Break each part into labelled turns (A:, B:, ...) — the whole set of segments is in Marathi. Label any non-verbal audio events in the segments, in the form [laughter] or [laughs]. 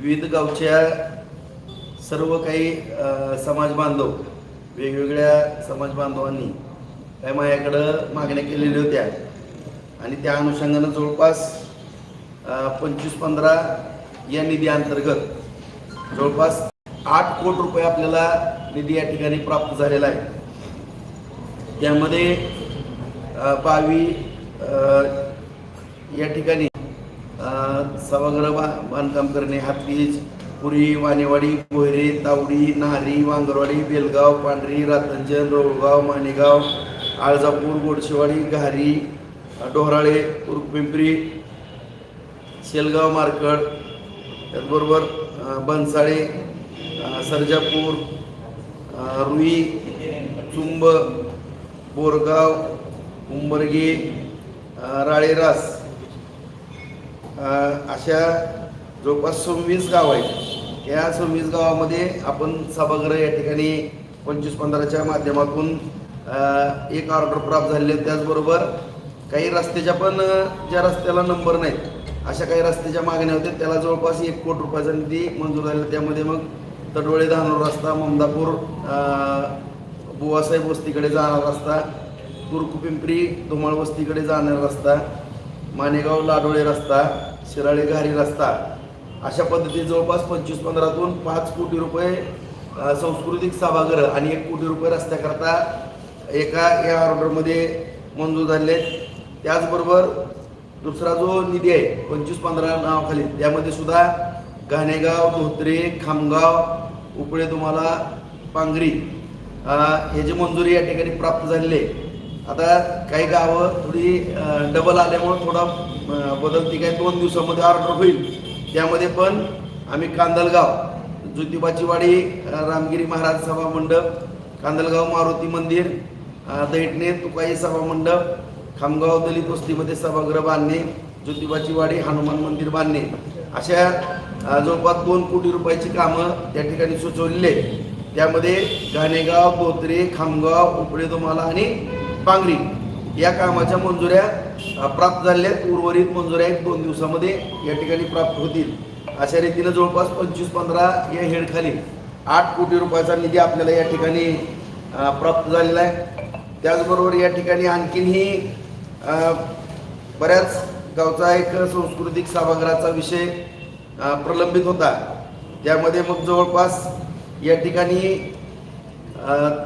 A: विविध गावच्या सर्व काही समाज बांधव वेगवेगळ्या समाज बांधवांनी काय माझ्याकडं मागण्या केलेल्या होत्या. आणि त्या अनुषंगानं जवळपास पंचवीस पंधरा या निधी अंतर्गत जवळपास आठ कोटी रुपये आपल्याला निधी या ठिकाणी प्राप्त झालेला आहे. त्यामध्ये बावी या ठिकाणी सभागृह बा बांधकाम करणे हातवीज पुरी वानेवाडी मोहरे तावडी नारी वांगरवाडी बेलगाव पांढरी रातंजन रोळगाव माणेगाव आळजापूर गोडशेवाडी घारी डोहराळे पिंपरी शेलगाव मार्कड त्याचबरोबर बनसाळे सर्जापूर रुई चुंब बोरगाव उंबरगे राळेरास अशा जवळपास सव्वीस गाव आहेत. या सव्वीस गावामध्ये आपण सभागृह या ठिकाणी पंचवीस पंधराच्या माध्यमातून एक ऑर्डर प्राप्त झालेले त्याचबरोबर काही रस्त्याच्या पण ज्या रस्त्याला नंबर नाहीत अशा काही रस्त्याच्या मागण्या होत्या. त्याला जवळपास एक कोटी रुपयाचा निधी मंजूर झालेला त्यामध्ये मग तडवळे धानोर रस्ता ममदापूर बुवासाहेब वस्तीकडे जाणारा रस्ता तुर्क पिंपरी धुमाळ वस्तीकडे जाणारा रस्ता मानेगाव लाडोळे रस्ता शिराळे घारी रस्ता अशा पद्धतीने जवळपास पंचवीस पंधरातून पाच कोटी रुपये सांस्कृतिक सभागृह आणि एक कोटी रुपये रस्त्याकरता एका या ऑर्डरमध्ये मंजूर झाले आहेत. त्याचबरोबर दुसरा जो निधी आहे पंचवीस पंधरा नावाखाली त्यामध्ये सुद्धा घाणेगाव धोत्रे खामगाव उपळे तुम्हाला पांगरी ह्याची मंजुरी या ठिकाणी प्राप्त झालेली आहे आता काही गावं थोडी डबल आल्यामुळे थोडा बदलती काही दोन दिवसामध्ये ऑर्डर होईल. त्यामध्ये पण आम्ही कांदलगाव ज्योतिबाची वाडी रामगिरी महाराज सभा मंडप कांदलगाव मारुती मंदिर दैटणे तुकाई सभा मंडप खामगाव दलित वस्तीमध्ये सभागृह बांधणे ज्योतिबाची वाडी हनुमान मंदिर बांधणे. अशा जवळपास दोन कोटी रुपयाची कामं त्या ठिकाणी सुचवलेली आहेत. त्यामध्ये घाणेगाव बोत्रे खामगाव उपळे तुम्हाला आणि पांगरी. या कामाच्या मंजुऱ्या प्राप्त झालेल्या आहेत उर्वरित मंजुऱ्या एक दोन दिवसामध्ये या ठिकाणी प्राप्त होतील. अशा रीतीनं जवळपास पंचवीस पंधरा या हेडखाली आठ कोटी रुपयाचा निधी आपल्याला या ठिकाणी प्राप्त झालेला आहे. त्याचबरोबर या ठिकाणी आणखीनही बऱ्याच गावचा एक सांस्कृतिक सभागृहाचा विषय प्रलंबित होता. त्यामध्ये मग जवळपास या ठिकाणी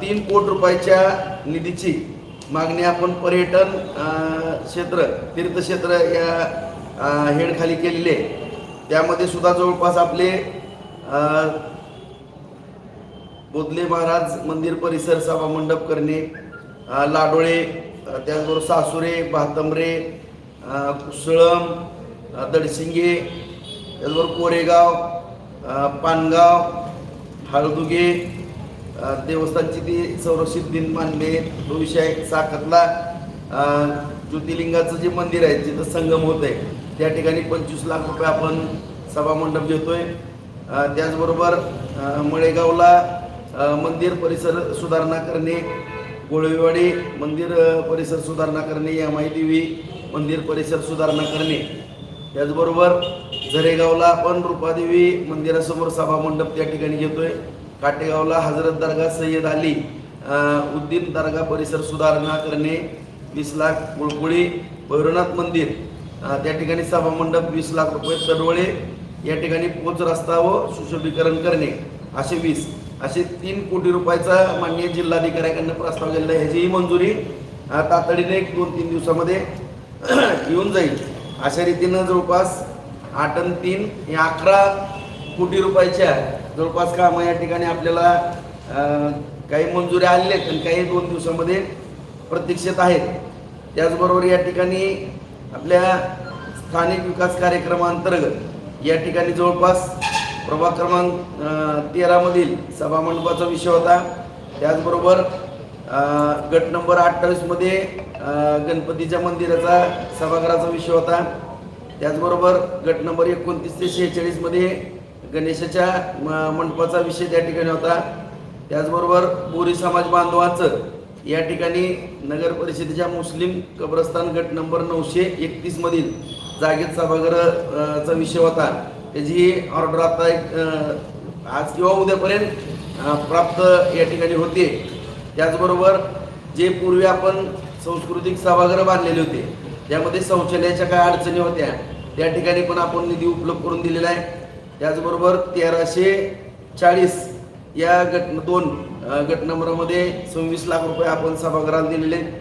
A: तीन कोटी रुपयाच्या निधीची मागणी आपण पर्यटन क्षेत्र तीर्थक्षेत्र या हेडखाली केलेली आहे. त्यामध्ये सुद्धा जवळपास आपले अ, बोधले महाराज मंदिर परिसर सभा मंडप करणे लाडोळे त्याचबरोबर सासुरे भातंबरे कुसळम दडसिंगे त्याचबरोबर कोरेगाव पानगाव हळदुगे देवस्थानची ती संरक्षित दिन मानले भविष्य विषय आहे. ज्योतिर्लिंगाचं जे मंदिर आहे जिथं संगम होत आहे त्या ठिकाणी पंचवीस लाख रुपये आपण सभामंडप घेतोय त्याचबरोबर मळेगावला मंदिर परिसर सुधारणा करणे गोळवेवाडी मंदिर परिसर सुधारणा करणे यमाई देवी मंदिर परिसर सुधारणा करणे. त्याचबरोबर झरेगावला आपण रुपादेवी मंदिरासमोर सभामंडप त्या ठिकाणी घेतोय. काटेगावला हजरत दर्गा सय्यद अली उद्दीन दर्गा परिसर सुधारणा करणे वीस लाख कुळकुळी भैरवनाथ मंदिर त्या ठिकाणी सभा मंडप वीस लाख रुपये तडवळे या ठिकाणी पोच रस्ता व सुशोभीकरण करणे असे वीस. असे तीन कोटी रुपयाचा माननीय जिल्हाधिकाऱ्याकडनं प्रस्ताव गेलेला आहे. ह्याचीही मंजुरी तातडीने एक दोन तीन दिवसामध्ये [clears throat] येऊन जाईल. अशा रीतीनं जवळपास आठ आणि तीन या अकरा कोटी रुपयाच्या जवळपास कामं या ठिकाणी आपल्याला काही मंजुऱ्या आलेल्या आहेत आणि काही दोन दिवसामध्ये प्रतीक्षेत आहेत. त्याचबरोबर या ठिकाणी आपल्या स्थानिक विकास कार्यक्रमांतर्गत या ठिकाणी जवळपास प्रभाग क्रमांक तेरामधील सभामंडपाचा विषय होता. त्याचबरोबर गट नंबर अठ्ठावीसमध्ये गणपतीच्या मंदिराचा सभागृहाचा विषय होता. त्याचबरोबर गट नंबर एकोणतीस ते शेहेचाळीसमध्ये गणेशाच्या म- मंडपाचा विषय त्या ठिकाणी होता. त्याचबरोबर बोरी समाज बांधवांचं या ठिकाणी नगर परिषदेच्या मुस्लिम कब्रस्तान गट नंबर नऊशे एकतीसमधील जागेत सभागृहाचा चा विषय होता. त्याची ऑर्डर आता एक आज किंवा उद्यापर्यंत प्राप्त या ठिकाणी होते. त्याचबरोबर जे पूर्वी आपण सांस्कृतिक सभागृह बांधलेले होते त्यामध्ये शौचालयाच्या काय अडचणी होत्या त्या ठिकाणी पण आपण निधी उपलब्ध करून दिलेला आहे. त्याचबरोबर तेराशे चाळीस या गट दोन गट नंबरमध्ये सव्वीस लाख रुपये आपण सभागृहाला दिलेले आहेत.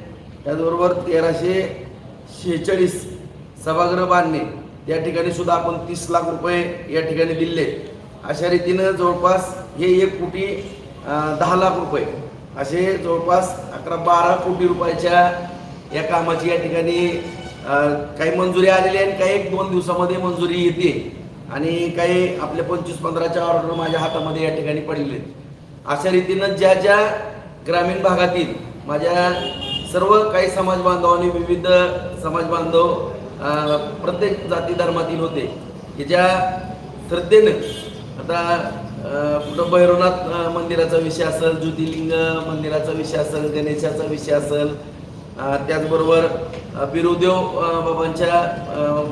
A: त्याचबरोबर तेराशे शेहेचाळीस सभागृह बांधणे त्या ठिकाणी सुद्धा आपण तीस लाख रुपये या ठिकाणी दिले अशा रीतीनं जवळपास हे एक कोटी दहा लाख रुपये असे जवळपास अकरा बारा कोटी रुपयाच्या या कामाची या ठिकाणी काही मंजुरी आलेली आहे आणि काही एक दोन दिवसामध्ये मंजुरी येते आणि काही आपल्या पंचवीस पंधराच्या ऑर्डर माझ्या हातामध्ये या ठिकाणी पडलेले आहेत. अशा रीतीनं ज्या ज्या ग्रामीण भागातील माझ्या सर्व काही समाज बांधवांनी विविध समाज बांधव प्रत्येक जाती धर्मातील होते की ज्या श्रद्धेनं आता कुठं भैरवनाथ मंदिराचा विषय असेल ज्योतिर्लिंग मंदिराचा विषय असेल गणेशाचा विषय असेल त्याचबरोबर बिरुदेव बाबांच्या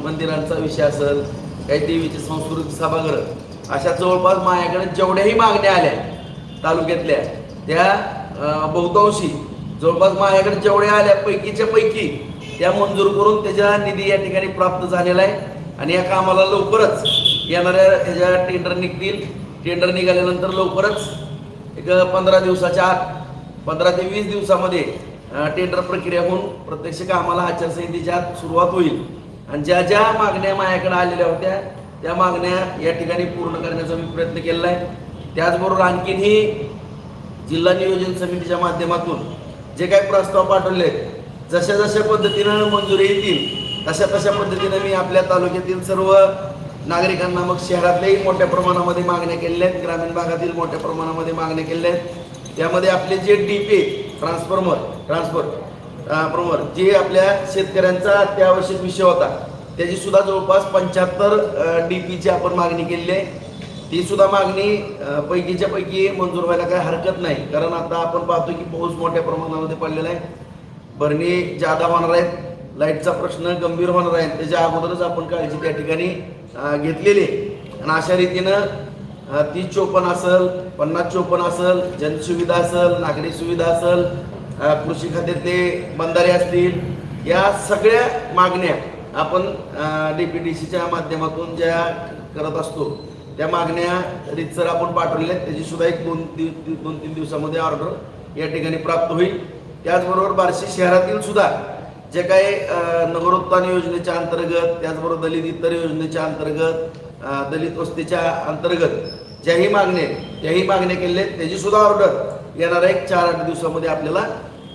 A: मंदिरांचा विषय असेल काही देवीचे सांस्कृतिक सभागृह. अशा जवळपास माझ्याकडे जेवढ्याही मागण्या आल्या तालुक्यातल्या त्या बहुतांशी जवळपास माझ्याकडे जेवढ्या आल्या पैकीच्या पैकी त्या मंजूर करून त्याच्या निधी या ठिकाणी प्राप्त झालेला आहे. आणि या कामाला लवकरच येणाऱ्या ह्याच्या टेंडर निघतील. टेंडर निघाल्यानंतर लवकरच एक पंधरा दिवसाच्या आत पंधरा ते वीस दिवसामध्ये टेंडर प्रक्रिया होऊन प्रत्यक्ष कामाला आचारसंहितेच्या आत सुरुवात होईल. आणि ज्या ज्या मागण्या माझ्याकडे आलेल्या होत्या त्या मागण्या या ठिकाणी पूर्ण करण्याचा मी प्रयत्न केलेला आहे. त्याचबरोबर आणखीनही जिल्हा नियोजन समितीच्या माध्यमातून जे काही प्रस्ताव पाठवले आहेत जशा जशा पद्धतीनं मंजुरी येतील तशा तशा पद्धतीनं मी आपल्या तालुक्यातील सर्व नागरिकांना मग शहरातल्याही मोठ्या प्रमाणामध्ये मागण्या केलेल्या आहेत ग्रामीण भागातील मोठ्या प्रमाणामध्ये मागण्या केलेल्या आहेत. त्यामध्ये आपले जे डी पी ट्रान्सफॉर्मर ट्रान्सफर बरोबर. जे आपल्या शेतकऱ्यांचा अत्यावश्यक विषय होता त्याची सुद्धा जवळपास पंच्याहत्तर डी पीची आपण मागणी केलेली आहे. ती सुद्धा मागणी पैकीच्या पैकी मंजूर व्हायला काही हरकत नाही. कारण आता आपण पाहतो की पाऊस मोठ्या प्रमाणामध्ये पडलेला आहे. भरणी जादा होणार आहेत. लाईटचा प्रश्न गंभीर होणार आहे. त्याच्या अगोदरच आपण काळजी त्या ठिकाणी घेतलेली आहे. आणि अशा रीतीनं तीस चोपन्न असेल पन्नास चोपन्न असेल जनसुविधा असेल नागरी सुविधा असेल कृषी खात्यातले बंधारे असतील या सगळ्या मागण्या आपण डी पी डी सीच्या माध्यमातून ज्या करत असतो त्या मागण्या रितसर आपण पाठवलेल्या आहेत. त्याची सुद्धा एक दोन दि- दोन तीन दिवसामध्ये ऑर्डर या ठिकाणी प्राप्त होईल. त्याचबरोबर बार्शी शहरातील सुद्धा जे काही नगरोत्थान योजनेच्या अंतर्गत त्याचबरोबर दलित इतर योजनेच्या अंतर्गत दलित वस्तीच्या अंतर्गत ज्याही मागण्या त्याही मागण्या केल्या आहेत त्याची सुद्धा ऑर्डर येणाऱ्या एक चार आठ दिवसामध्ये आपल्याला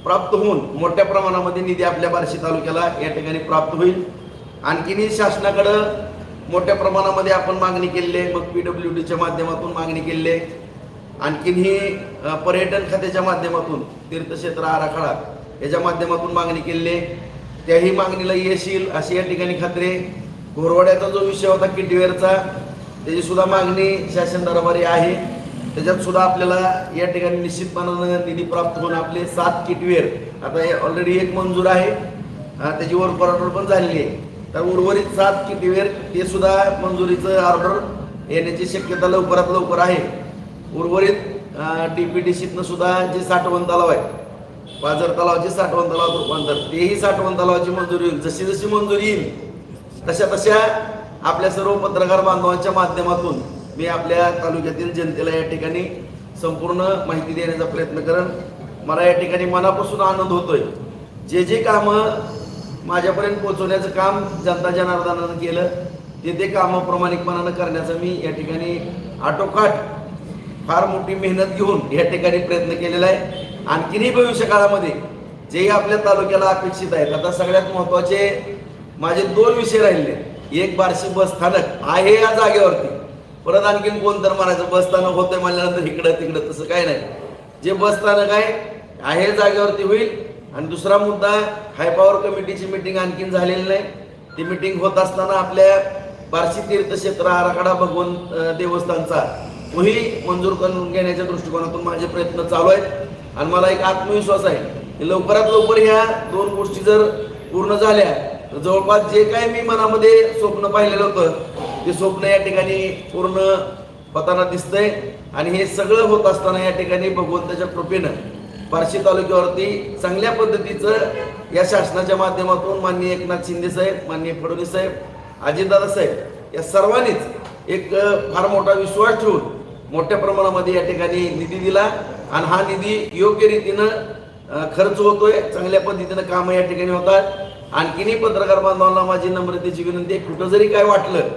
A: प्राप्त होऊन मोठ्या प्रमाणामध्ये निधी आपल्या बार्शी तालुक्याला या ठिकाणी प्राप्त होईल. आणखीनही शासनाकडं मोठ्या प्रमाणामध्ये आपण मागणी केलेली आहे. मग पी डब्ल्यू डीच्या माध्यमातून मागणी केलेली आहे. आणखीनही पर्यटन खात्याच्या माध्यमातून तीर्थक्षेत्र आराखडा याच्या माध्यमातून मागणी केलेली आहे. त्याही मागणीला यश येईल अशी या ठिकाणी खात्री घोरवाड्याचा जो विषय होता किटवेअरचा त्याची सुद्धा मागणी शासन दरबारी आहे. त्याच्यात सुद्धा आपल्याला या ठिकाणी निश्चितपणानं निधी प्राप्त होऊन आपले सात किटवेअर आता ऑलरेडी एक मंजूर आहे. त्याची वर्क ऑर्डर पण झालेली आहे. तर उर्वरित सात किटवेअर ते सुद्धा मंजुरीचं ऑर्डर येण्याची शक्यता लवकरात लवकर आहे. उर्वरित डीपीडीसीतनं सुद्धा जे साठवण तलाव आहे पाझर तलावाचे साठवण तलावात रूपांतर तेही साठवण तलावाची मंजुरी होईल. जशी जशी मंजुरी येईल तशा तशा आपल्या सर्व पत्रकार बांधवांच्या माध्यमातून मी आपल्या तालुक्यातील जनतेला या ठिकाणी संपूर्ण माहिती देण्याचा प्रयत्न करेन. मला या ठिकाणी मनापासून आनंद होतोय. जे जे कामं माझ्यापर्यंत पोहोचवण्याचं काम जनता जनार्दनानं केलं ते ते कामं प्रामाणिकपणानं करण्याचं मी या ठिकाणी आटोकाट फार मोठी मेहनत घेऊन या ठिकाणी प्रयत्न केलेला आहे. आणखीनही भविष्य काळामध्ये जेही आपल्या तालुक्याला अपेक्षित आहेत आता सगळ्यात महत्त्वाचे माझे दोन विषय राहिले. एक बार्शी बस स्थानक आहे या जागेवरती. परत आणखीन कोण तर म्हणायचं बस स्थानक होतंय म्हणल्यानंतर इकडं तिकडं तसं काय नाही. जे बस स्थानक आहे आहे जागेवरती होईल. आणि दुसरा मुद्दा हाय पॉवर कमिटीची मिटिंग आणखीन झालेली नाही. ती मिटिंग होत असताना आपल्या बार्शी तीर्थक्षेत्र आराखडा भगवन देवस्थानचा तोही मंजूर करून घेण्याच्या दृष्टिकोनातून माझे प्रयत्न चालू आहेत. आणि मला एक आत्मविश्वास आहे की लवकरात लवकर ह्या दोन गोष्टी जर पूर्ण झाल्या तर जवळपास जे काही मी मनामध्ये स्वप्न पाहिलेलं होतं ते स्वप्न या ठिकाणी पूर्ण होताना दिसतंय. आणि हे सगळं होत असताना या ठिकाणी भगवंताच्या कृपेनं बार्शी तालुक्यावरती चांगल्या पद्धतीचं या शासनाच्या माध्यमातून माननीय एकनाथ शिंदे साहेब माननीय फडणवीस साहेब अजितदादा साहेब या सर्वांनीच एक फार मोठा विश्वास ठेवून मोठ्या प्रमाणामध्ये या ठिकाणी निधी दिला. आणि हा निधी योग्य रीतीनं खर्च होतोय. चांगल्या पद्धतीनं कामं या ठिकाणी होतात. आणखीनही पत्रकार बांधवांना माझी नम्रतेची विनंती आहे कुठं जरी काय वाटलं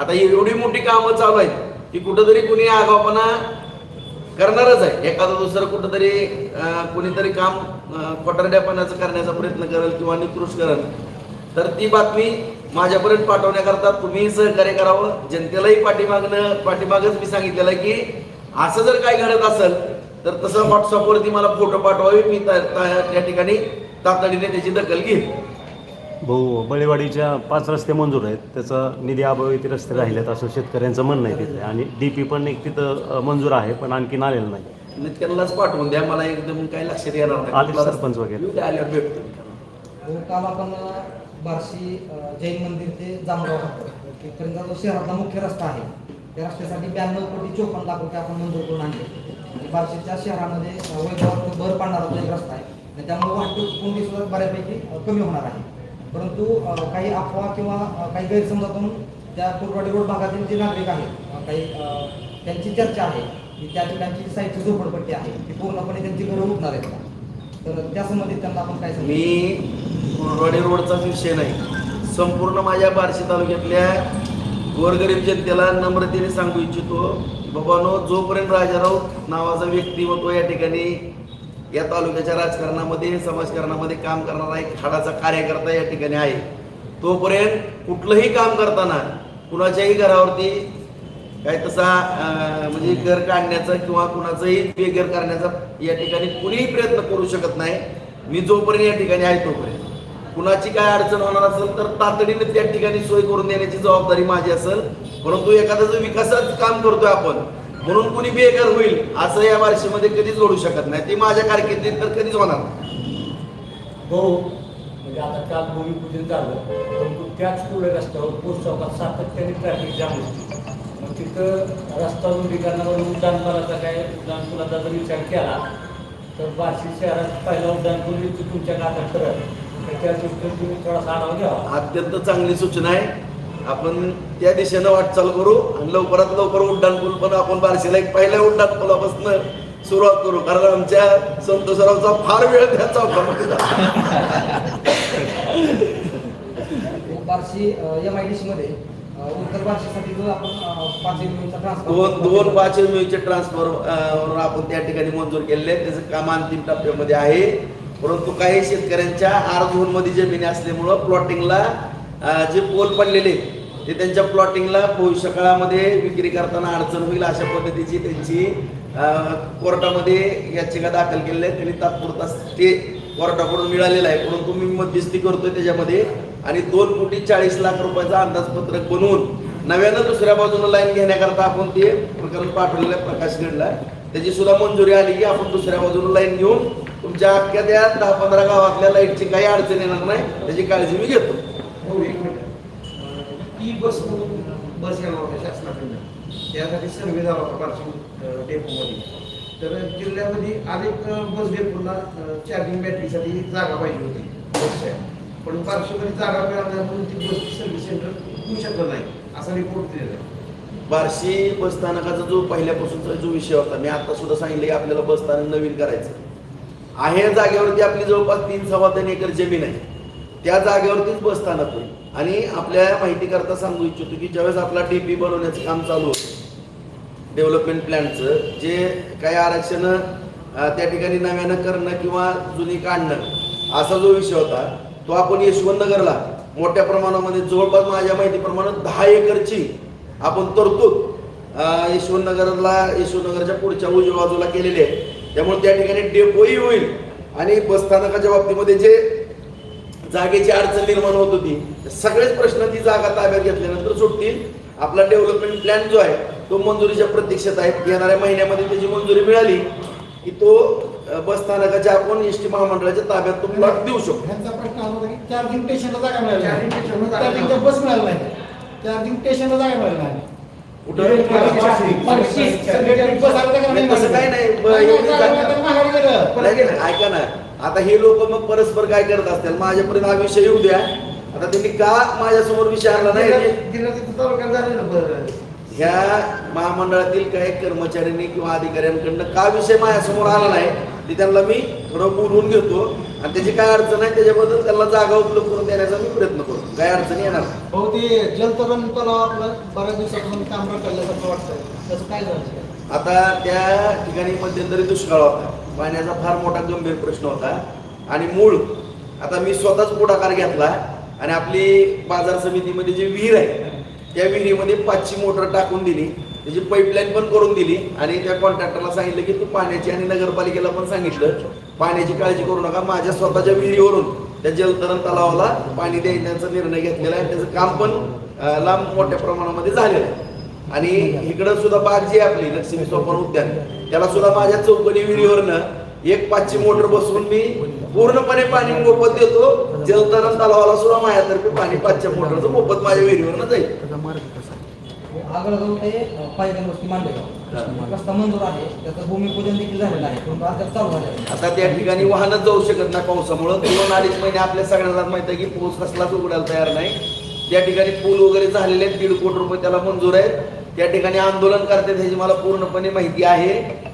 A: आता ही एवढी मोठी कामं चालू आहेत की कुठंतरी कुणी आगावपणा करणारच आहे. एखादं दुसरं कुठंतरी कुणीतरी काम कोटरड्यापणाचं करण्याचा प्रयत्न करेल किंवा निकृष्ट करेल. तर ती बातमी माझ्यापर्यंत पाठवण्याकरता तुम्ही सहकार्य करावं. जनतेलाही पाठीमागणं पाठीमागच मी सांगितलेलं आहे की असं जर काय घडत असेल तर तसं व्हॉट्सअपवरती मला फोटो पाठवावे. मी त्या त्या ठिकाणी तातडीने त्याची दखल घेईन.
B: भाऊ बळेवाडीच्या पाच रस्ते मंजूर आहेत. त्याचा निधी अभावी ते रस्ते राहिलेत असं शेतकऱ्यांचं म्हणणं आहे तिथे आणि डी पी पण एक तिथं मंजूर आहे पण आणखीन आलेलं नाही.
A: आणि त्यांनाच पाठवून द्या मला एकदम काही लक्षात येणार नाही.
B: आले सरपंच वगैरे.
A: येऊ द्या, आल्यावर भेटतो. मी.
C: हो, काल आपण बार्शी अ, जैन मंदिर ते जामगाव जो शहरातला मुख्य रस्ता आहे त्या रस्त्यासाठी ब्याण्णव कोटी चोपन्न लाख रुपये आपण मंजूर करून आणले. आणि बार्शीच्या शहरामध्ये अ, वैभवात भर पाडणारा तो एक रस्ता आहे आणि त्यामुळे वाहतूक कोंडी सुद्धा बऱ्यापैकी अ, कमी होणार आहे. परंतु काही अफवा किंवा काही काही गैरसमजातून त्या कुरवाडी रोड भागातील जे नागरिक आहेत काही त्यांची चर्चा आहे की त्या ठिकाणची साईडची झोपडपट्टी आहे ती पूर्णपणे त्यांची घरं उठणार आहेत तर त्या संबंधित त्यांना आपण काय
A: मी कुरवाडी रोडचा विषय नाही संपूर्ण माझ्या बार्शी तालुक्यातल्या गोरगरीब जनतेला नम्रतेने सांगू इच्छितो बाबानो जोपर्यंत राजाराव नावाचा व्यक्तिमत्व या ठिकाणी या तालुक्याच्या राजकारणामध्ये समाजकारणामध्ये काम करणारा एक हाडाचा कार्यकर्ता या ठिकाणी आहे. तोपर्यंत कुठलंही काम करताना कुणाच्याही घरावरती काय तसा म्हणजे घर काढण्याचा किंवा कुणाचंही बेघर करण्याचा या ठिकाणी कुणीही प्रयत्न करू शकत नाही. मी जोपर्यंत या ठिकाणी आहे तोपर्यंत. कुणाची काय अडचण होणार असेल तर तातडीने त्या ठिकाणी सोय करून देण्याची जबाबदारी माझी असेल. परंतु एखाद्याचं विकासात काम करतोय आपण म्हणून कुणी बेघर होईल असं या बार्शीमध्ये कधीच घडू शकत नाही. ते माझ्या कारकिर्दीत तर कधीच होणार.
D: हो म्हणजे आता काल भूमिपूजन झालं परंतु त्याच पुढे रस्त्यावर पोस्ट चौकात सातत्याने ट्रॅफिक जाम होती. मग तिथं रस्ता रुंदीकरणावर उड्डाणपुलाचा काय? उड्डाणपुलाचा जर विचार केला तर बार्शी शहरात पहिला उड्डाणपूल तुमच्या गाठात करत त्याच्या दृष्टीने तुम्ही थोडासा आढावा घ्यावा.
A: अत्यंत चांगली सूचना आहे. आपण त्या दिशेनं वाटचाल करू आणि लवकरात लवकर उड्डाण पूल पण आपण बारशीला एक पहिल्या उड्डाण पुलापासून सुरुवात करू. कारण आमच्या संतोषरावचा फार वेळ त्या चौकामध्ये झाला. [laughs]
C: Barshi M I D C मध्ये अ, उत्तर बार्शीसाठी जो आपण पाच ट्रान्सफर
A: दोन दोन पाच एमयूचे ट्रान्सफर आपण त्या ठिकाणी मंजूर केलेले आहेत. त्याचं काम अंतिम टप्प्यामध्ये आहे. परंतु काही शेतकऱ्यांच्या आर झोनमध्ये जमिनी असल्यामुळं प्लॉटिंगला जे पोल पडलेले आहेत, ते त्यांच्या प्लॉटिंगला भविष्य काळामध्ये विक्री करताना अडचण होईल अशा पद्धतीची त्यांची कोर्टामध्ये याचिका दाखल केलेली आहे त्यांनी तात्पुरता ते कोर्टाकडून मिळालेला आहे. परंतु मी मध्यस्थी करतोय त्याच्यामध्ये. आणि दोन कोटी चाळीस लाख रुपयाचा अंदाजपत्रक बनवून नव्यानं दुसऱ्या बाजूनं लाईन घेण्याकरता आपण ते प्रकरण पाठवलेलं आहे प्रकाश गडला त्याची सुद्धा मंजुरी आली की आपण दुसऱ्या बाजूनं लाईन घेऊन तुमच्या अख्ख्या त्या दहा पंधरा गावातल्या लाईटची काही अडचण येणार नाही त्याची काळजी मी घेतो.
E: हो एक मिनिट. ई बस म्हणून बस येणार होत्या शासनाकडनं. त्यासाठी सर्वे झाला होता पार्किंग डेपोमध्ये तर जिल्ह्यामध्ये अनेक बस डेपोला चार्जिंग बॅटरीसाठी जागा पाहिजे होती बसच्या पण बार्शीमध्ये जागा मिळाल्या म्हणून ती बस सर्व्हिस सेंटर होऊ शकलं नाही असा रिपोर्ट दिलेला आहे.
A: बार्शी बस स्थानकाचा जो पहिल्यापासूनचा जो विषय होता मी आता सुद्धा सांगितलं की आपल्याला बस स्थानक नवीन करायचं आहे जागेवरती आपली जवळपास तीन सव्वा तीन एकर जमीन आहे. त्या जागेवरतीच बस स्थानक होईल आणि आपल्या माहितीकरता सांगू इच्छितो की ज्यावेळेस आपला डीपी बनवण्याचं काम चालू होतं डेव्हलपमेंट प्लॅनचं जे काही आरक्षण त्या ठिकाणी नव्यानं करणं किंवा जुनी काढणं असा जो विषय होता तो आपण यशवंतनगरला मोठ्या प्रमाणामध्ये जवळपास माझ्या माहितीप्रमाणे दहा एकरची आपण तरतूद यशवंतनगरला यशवंतनगरच्या पुढच्या उजव्या बाजूला केलेली आहे. त्यामुळे त्या ठिकाणी डेपोही होईल. आणि बसस्थानकाच्या बाबतीमध्ये जे जागेची अडचण निर्माण होत होती सगळेच प्रश्न ती जागा ताब्यात घेतल्यानंतर सुटतील आपला डेव्हलपमेंट प्लॅन जो आहे तो मंजुरीच्या प्रतीक्षेत आहे येणाऱ्या महिन्यामध्ये त्याची मंजुरी मिळाली की तो अं, बसस्थानकाच्या आपण एस टी महामंडळाच्या ताब्यात तो प्लॉट देऊ शकतो
F: ह्यांचा प्रश्न आला होता की चार्जिंग स्टेशनला जागा मिळाली नाही.
E: जागा
F: चार्जिंगच्या बस मिळाली नाही
E: चार्जिंग स्टेशनला.
A: कुठं
E: बस आलं का
A: तसं. नाही, ऐका ना आता हे लोक मग परस्पर काय करत असतील? माझ्यापर्यंत हा विषय येऊ द्या. आता त्यांनी का माझ्यासमोर विषय आणला नाही. ह्या महामंडळातील काही कर्मचाऱ्यांनी किंवा अधिकाऱ्यांकडनं का विषय माझ्यासमोर आला नाही? ते त्यांना मी थोडं बोलवून घेतो. आणि त्याची काय अडचण आहे त्याच्याबद्दल त्यांना जागा उपलब्ध करून देण्याचा मी प्रयत्न करतो. काय अडचण येणार.
E: हो ते जलतरण तलाव आपलं बऱ्याच दिवसापासून काम रखडल्यासारखं वाटतंय. त्याचं काय झालं?
A: आता त्या ठिकाणी मध्यंतरी दुष्काळ होता. पाण्याचा फार मोठा गंभीर प्रश्न होता. आणि मूळ आता मी स्वतःच पुढाकार घेतला आणि आपली बाजार समितीमध्ये जी विहीर आहे त्या विहिरीमध्ये पाचशे मोटर टाकून दिली. त्याची पाईपलाईन पण करून दिली आणि त्या कॉन्ट्रॅक्टरला सांगितलं की तू पाण्याची आणि नगरपालिकेला पण सांगितलं पाण्याची काळजी करू नका माझ्या स्वतःच्या विहिरीवरून त्या जलतरण तलावाला पाणी द्यायचा निर्णय घेतलेला आहे. त्याचं काम पण लांब मोठ्या प्रमाणामध्ये झालेलं आहे. आणि इकडं सुद्धा बाग जी आपली लक्ष्मी सोपान उद्यान. त्याला सुद्धा माझ्या चौकनी विहिरीवरनं एक पाचशे मोटर बसवून मी पूर्णपणे पाणी मोफत देतो. जलतरण तलावाला सुद्धा माझ्यातर्फे पाणी पाचशे मोटरचं मोफत माझ्या विहिरीवरनं जाईल. आता त्या ठिकाणी वाहनच जाऊ शकत नाही पावसामुळं. दोन अडीच महिने आपल्या सगळ्यांना माहिती आहे की पाऊस कसलाच उघडायला तयार नाही. त्या ठिकाणी पूल वगैरे झालेले आहेत दीड कोटी रुपये त्याला मंजूर आहेत. त्या ठिकाणी आंदोलन करतात ह्याची मला पूर्णपणे माहिती आहे.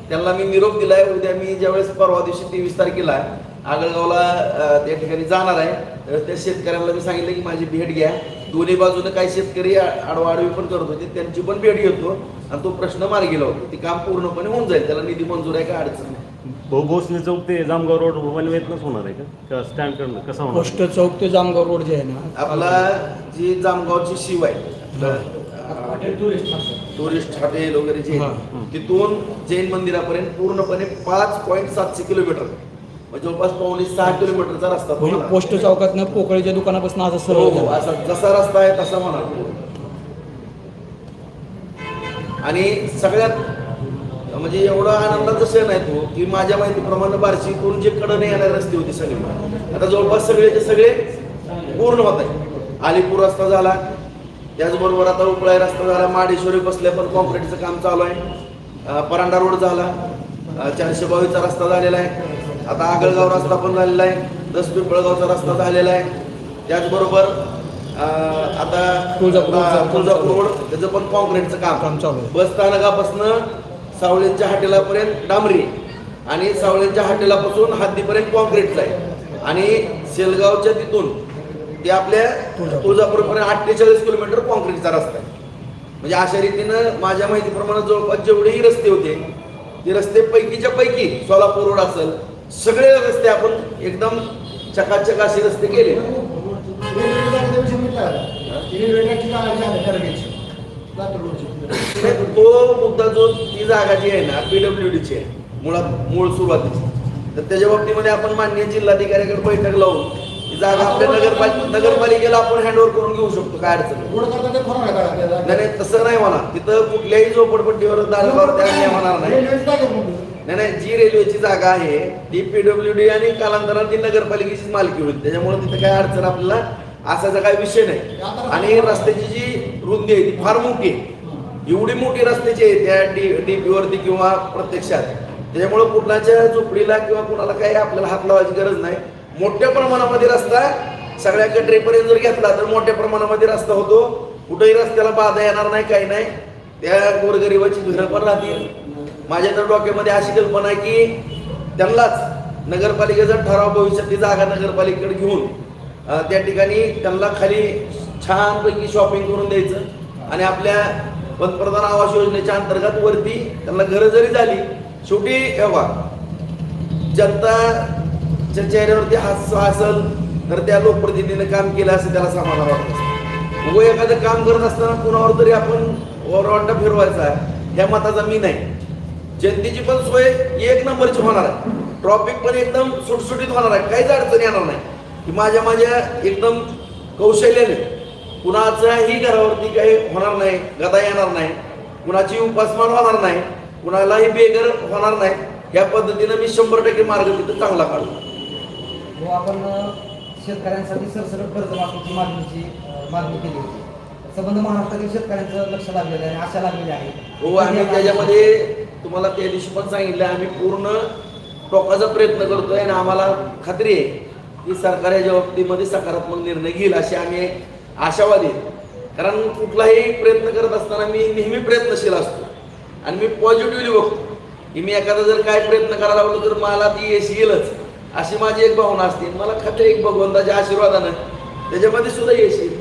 A: त्यांना मी निरोप दिलाय. उद्या मी ज्यावेळेस परवा दिवशी तेवीस तारखेला आगळगावला त्या ठिकाणी जाणार आहे तर त्या शेतकऱ्यांना मी सांगितलं की माझी भेट घ्या. दोन्ही बाजूने काही शेतकरी आडवाडवी पण करत होते. त्यांची पण भेट घेतो. आणि तो प्रश्न मार्गी लावतो. ते काम पूर्णपणे होऊन जाईल. त्याला निधी मंजूर आहे का? अडचण नाही.
B: भाऊ भोसले चौक ते जामगाव रोड वनवेतनंच होणार आहे का? स्टँड कडनं कसा होणार?
F: चौक ते जामगाव रोड जे आहे ना
A: आपला जी जामगावची शिव आहे
C: टुरिस्ट
A: हॉटेल वगैरे जे
F: हा.
A: तिथून जैन मंदिरापर्यंत पूर्णपणे पाच पॉईंट सातशे किलोमीटर जवळपास पावणे सहा किलोमीटरचा रस्ता
F: म्हणजे. पोस्ट चौकातनं पोकळीच्या दुकानापासून असं
A: हो हो
F: जाणार.
A: असा जसा रस्ता आहे तसा होणार आणि सगळ्यात म्हणजे एवढा आनंदाचा क्षण आहे तो की माझ्या माहितीप्रमाणे बार्शीतून जे कडने येणारे रस्ते होते सगळे आता जवळपास सगळेचे सगळे पूर्ण होत आहे अलीपूर रस्ता झाला त्याचबरोबर आता उपळाई रस्ता झाला माडेश्वरी बसल्या पण कॉन्क्रीटचं काम चालू आहे. परांडा रोड झाला. चारशे बावीसचा रस्ता झालेला आहे. आता आगळगाव रस्ता पण झालेला आहे. दस पिंपळगावचा रस्ता झालेला आहे. त्याचबरोबर आता
F: तुळजापूर रोड
A: त्याचं पण कॉन्क्रीटचं काम.
F: काम चालू आहे.
A: बस स्थानकापासून सावळेंच्या हाटेलापर्यंत डांबरी आणि सावळेंच्या हाटेलापासून हद्दीपर्यंत कॉन्क्रीटचं आहे. आणि शेलगावच्या तिथून ते आपल्या तुळजापूरपर्यंत अठ्ठेचाळीस किलोमीटर कॉन्क्रीटचा रस्ता आहे. म्हणजे अशा रीतीनं माझ्या माहितीप्रमाणे जवळपास जेवढेही रस्ते होते ते रस्ते पैकीच्या पैकी सोलापूर रोड असेल सगळे रस्ते आपण एकदम चकाचक असे रस्ते केले. तो मुद्दा जो ती जागा जी आहे ना पीडब्ल्यू डीची आहे मुळात मूळ सुरुवातीची. तर त्याच्या बाबतीमध्ये आपण मान्य जिल्हाधिकाऱ्याकडे बैठक लावून ती जागा आपल्या नगरपालिका नगरपालिकेला आपण हँडओव्हर करून घेऊ शकतो काय अडचण नाही.
E: पुढं करता ते होणार का? त्या जागेत?
A: नाही नाही तसं नाही होणार. तिथं कुठल्याही झोपडपट्टीवर दालगावर त्या अन्याय होणार नाही.
E: रेल्वेची.
A: नाही नाही जी रेल्वेची जागा आहे ती पीडब्ल्यू डी आणि कालांतराने ती नगरपालिकेचीच मालकी होईल. त्याच्यामुळे तिथं काय अडचण आपल्याला असायचा काही विषय नाही. आणि रस्त्याची जी रुंदी आहे ती फार मोठी आहे. एवढी मोठी रस्त्याची आहे त्या डी डीपी वरती किंवा प्रत्यक्षात. त्याच्यामुळे कुणाच्या झोपडीला किंवा कुणाला काही आपल्याला हात लावायची गरज नाही. मोठ्या प्रमाणामध्ये रस्ता सगळ्या कटरेपर्यंत जर घेतला तर मोठ्या प्रमाणामध्ये रस्ता होतो. कुठेही रस्त्याला बाधा येणार नाही काही नाही. त्या गोरगरिबाची घरं पण राहतील. माझ्या तर डोक्यामध्ये अशी कल्पना आहे की त्यांनाच नगरपालिकेचा ठराव भविष्यात ती जागा नगरपालिकेकडे घेऊन त्या ठिकाणी त्यांना खाली छानपैकी शॉपिंग करून द्यायचं. आणि आपल्या पंतप्रधान आवास योजनेच्या अंतर्गत वरती त्यांना घरं जरी झाली शेवटी जनता ज्या चेहऱ्यावरती हास्य असेल तर त्या लोकप्रतिनिधीने काम केलं असं त्याला समाधान वाटत. व एखादं काम करत असताना कुणावर तरी आपण ओरवांडा फिरवायचा ह्या मताचा मी नाही. जनतेची पण सोय एक नंबरची होणार आहे. ट्रॉफिक पण एकदम सुटसुटीत होणार आहे. काहीच अडचण येणार नाही. की माझ्या माझ्या एकदम कौशल्याने कुणाच्याही घरावरती काही होणार नाही गदा येणार नाही. कुणाची उपासमार होणार नाही. कुणालाही बेगर होणार नाही. या पद्धतीनं मी शंभर टक्के मार्ग तिथं चांगला काढू
C: व आपण शेतकऱ्यांसाठी सरसकट कर्जमाफीची मागणीची मागणी केली होती. संबंध महाराष्ट्रातील शेतकऱ्यांचं लक्ष लागलेलं आहे आणि आशा लागलेली आहे.
A: हो आम्ही त्याच्यामध्ये तुम्हाला त्या दिवशी पण सांगितलं आम्ही पूर्ण टोकाचा प्रयत्न करतोय आणि आम्हाला खात्री आहे की सरकार याच्या बाबतीमध्ये सकारात्मक निर्णय घेईल अशी आम्ही आशावादी. कारण कुठलाही प्रयत्न करत असताना मी नेहमी प्रयत्नशील असतो आणि मी पॉझिटिव्हली बघतो की मी एखादा जर काय प्रयत्न करायला लागलो तर मला ती यश येईलच. अशी माझी एक भावना असते. मला खात्री एक भगवंताच्या आशीर्वादानं त्याच्यामध्ये सुद्धा येशील